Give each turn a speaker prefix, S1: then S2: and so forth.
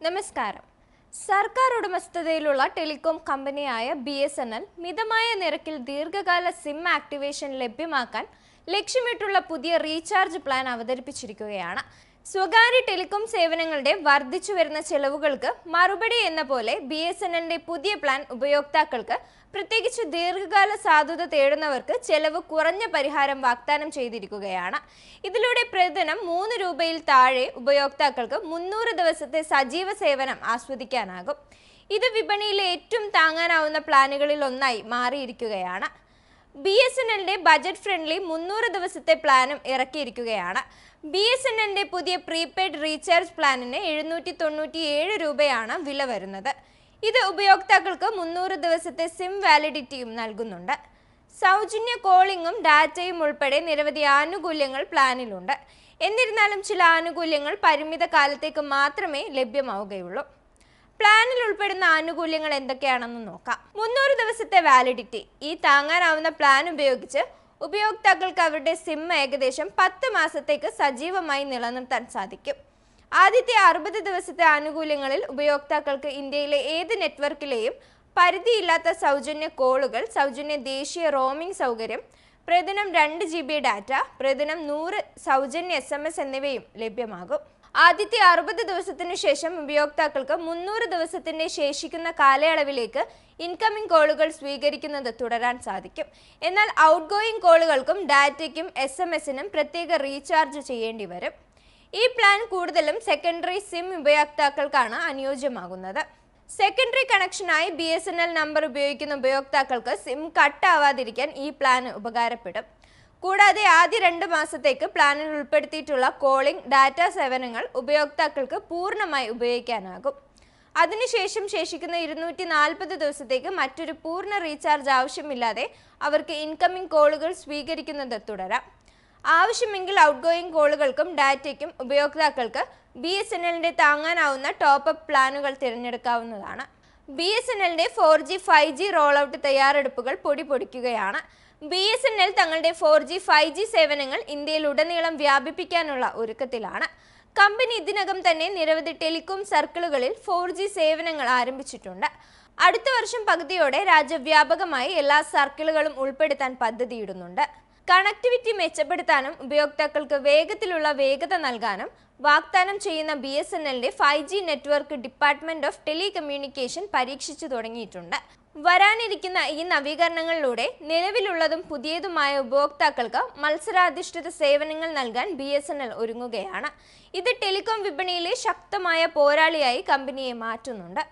S1: നമസ്കാരം. സർക്കാർ ഉടമസ്ഥതയിലുള്ള ടെലികോം കമ്പനിയായ ബി എസ് എൻ എൽ മിതമായ നിരക്കിൽ ദീർഘകാല സിം ആക്ടിവേഷൻ ലഭ്യമാക്കാൻ ലക്ഷ്യമിട്ടുള്ള പുതിയ റീചാർജ് പ്ലാൻ അവതരിപ്പിച്ചിരിക്കുകയാണ്. സ്വകാര്യ ടെലികോം സേവനങ്ങളുടെ വർദ്ധിച്ചു വരുന്ന ചെലവുകൾക്ക് മറുപടി എന്ന പോലെ ബി എസ് എൻ എല്ലിന്റെ പുതിയ പ്ലാൻ ഉപയോക്താക്കൾക്ക് പ്രത്യേകിച്ച് ദീർഘകാല സാധുത തേടുന്നവർക്ക് ചെലവ് കുറഞ്ഞ പരിഹാരം വാഗ്ദാനം ചെയ്തിരിക്കുകയാണ്. ഇതിലൂടെ പ്രതിദിനം മൂന്ന് രൂപയിൽ താഴെ ഉപയോക്താക്കൾക്ക് മുന്നൂറ് ദിവസത്തെ സജീവ സേവനം ആസ്വദിക്കാനാകും. ഇത് വിപണിയിലെ ഏറ്റവും താങ്ങാനാവുന്ന പ്ലാനുകളിൽ ഒന്നായി മാറിയിരിക്കുകയാണ്. ബി എസ് എൻ എല്ലിന്റെ ബജറ്റ് ഫ്രണ്ട്ലി മുന്നൂറ് ദിവസത്തെ പ്ലാനും ഇറക്കിയിരിക്കുകയാണ്. ബി എസ് എൻ എല്ലിന്റെ പുതിയ പ്രീപെയ്ഡ് റീചാർജ് പ്ലാനിന് എഴുന്നൂറ്റി തൊണ്ണൂറ്റി ഏഴ് രൂപയാണ് വില വരുന്നത്. ഇത് ഉപയോക്താക്കൾക്ക് മുന്നൂറ് ദിവസത്തെ സിം വാലിഡിറ്റിയും നൽകുന്നുണ്ട്. സൗജന്യ കോളിംഗും ഡാറ്റയും ഉൾപ്പെടെ നിരവധി ആനുകൂല്യങ്ങൾ പ്ലാനിലുണ്ട്. എന്നിരുന്നാലും ചില ആനുകൂല്യങ്ങൾ പരിമിത കാലത്തേക്ക് മാത്രമേ ലഭ്യമാവുകയുള്ളൂ. പ്ലാനിൽ ഉൾപ്പെടുന്ന ആനുകൂല്യങ്ങൾ എന്തൊക്കെയാണെന്ന് നോക്കാം. മുന്നൂറ് ദിവസത്തെ വാലിഡിറ്റി ഈ താങ്ങാനാവുന്ന പ്ലാൻ ഉപയോഗിച്ച് ഉപയോക്താക്കൾക്ക് അവരുടെ സിം ഏകദേശം പത്ത് മാസത്തേക്ക് സജീവമായി നിലനിർത്താൻ സാധിക്കും. ആദ്യത്തെ അറുപത് ദിവസത്തെ ആനുകൂല്യങ്ങളിൽ ഉപയോക്താക്കൾക്ക് ഇന്ത്യയിലെ ഏത് നെറ്റ്വർക്കിലെയും പരിധിയില്ലാത്ത സൗജന്യ കോളുകൾ സൗജന്യ ദേശീയ റോമിംഗ് സൗകര്യം പ്രതിദിനം രണ്ട് ജി ബി ഡാറ്റ പ്രതിദിനം നൂറ് സൗജന്യ എസ് എം എസ് എന്നിവയും ലഭ്യമാകും. ആദ്യത്തെ അറുപത് ദിവസത്തിനു ശേഷം ഉപയോക്താക്കൾക്ക് മുന്നൂറ് ദിവസത്തിന്റെ ശേഷിക്കുന്ന കാലയളവിലേക്ക് ഇൻകമിംഗ് കോളുകൾ സ്വീകരിക്കുന്നത് തുടരാൻ സാധിക്കും. എന്നാൽ ഔട്ട് ഗോയിങ് കോളുകൾക്കും ഡാറ്റയ്ക്കും എസ് എം എസിനും പ്രത്യേക റീചാർജ് ചെയ്യേണ്ടി വരും. ഈ പ്ലാൻ കൂടുതലും സെക്കൻഡറി സിം ഉപയോക്താക്കൾക്കാണ് അനുയോജ്യമാകുന്നത്. Secondary കണക്ഷനായി B S N L number ഉപയോഗിക്കുന്ന ഉപയോക്താക്കൾക്ക് സിം കട്ട് ആവാതിരിക്കാൻ ഈ പ്ലാൻ ഉപകാരപ്പെടും. കൂടാതെ ആദ്യ രണ്ട് മാസത്തേക്ക് പ്ലാനിൽ ഉൾപ്പെടുത്തിയിട്ടുള്ള കോളിംഗ് ഡാറ്റ സേവനങ്ങൾ ഉപയോക്താക്കൾക്ക് പൂർണമായി ഉപയോഗിക്കാനാകും. അതിനുശേഷം ശേഷിക്കുന്ന ഇരുന്നൂറ്റി നാൽപ്പത് ദിവസത്തേക്ക് മറ്റൊരു പൂർണ റീചാർജ് ആവശ്യമില്ലാതെ അവർക്ക് ഇൻകമിംഗ് കോളുകൾ സ്വീകരിക്കുന്നത് തുടരാം. ആവശ്യമെങ്കിൽ ഔട്ട് ഗോയിങ് കോളുകൾക്കും ഡാറ്റയ്ക്കും ഉപയോക്താക്കൾക്ക് ബി എസ് എൻ എല്ലിന്റെ താങ്ങാനാവുന്ന ടോപ്പ് പ്ലാനുകൾ തിരഞ്ഞെടുക്കാവുന്നതാണ്. ബി എസ് എൻ എല്ലിന്റെ four G five G roll out തയ്യാറെടുപ്പുകൾ പൊടി പൊടിക്കുകയാണ്. ബി എസ് എൻ എൽ തങ്ങളുടെ ഫോർ ജി ഫൈവ് ജി സേവനങ്ങൾ ഇന്ത്യയിലുടനീളം വ്യാപിപ്പിക്കാനുള്ള ഒരുക്കത്തിലാണ്. കമ്പനി ഇതിനകം തന്നെ നിരവധി ടെലികോം സർക്കിളുകളിൽ ഫോർ ജി സേവനങ്ങൾ ആരംഭിച്ചിട്ടുണ്ട്. അടുത്ത വർഷം പകുതിയോടെ രാജ്യവ്യാപകമായി എല്ലാ സർക്കിളുകളും ഉൾപ്പെടുത്താൻ പദ്ധതിയിടുന്നുണ്ട്. കണക്ടിവിറ്റി മെച്ചപ്പെടുത്താനും ഉപയോക്താക്കൾക്ക് വേഗത്തിലുള്ള വേഗത നൽകാനും വാഗ്ദാനം ചെയ്യുന്ന ബി എസ് എൻ എല്ലിന്റെ five G network department of telecommunication പരീക്ഷിച്ചു തുടങ്ങിയിട്ടുണ്ട്. വരാനിരിക്കുന്ന ഈ നവീകരണങ്ങളിലൂടെ നിലവിലുള്ളതും പുതിയതുമായ ഉപഭോക്താക്കൾക്ക് മത്സരാധിഷ്ഠിത സേവനങ്ങൾ നൽകാൻ ബി എസ് എൻ എൽ ഒരുങ്ങുകയാണ്. ഇത് ടെലികോം വിപണിയിലെ ശക്തമായ പോരാളിയായി കമ്പനിയെ മാറ്റുന്നുണ്ട്.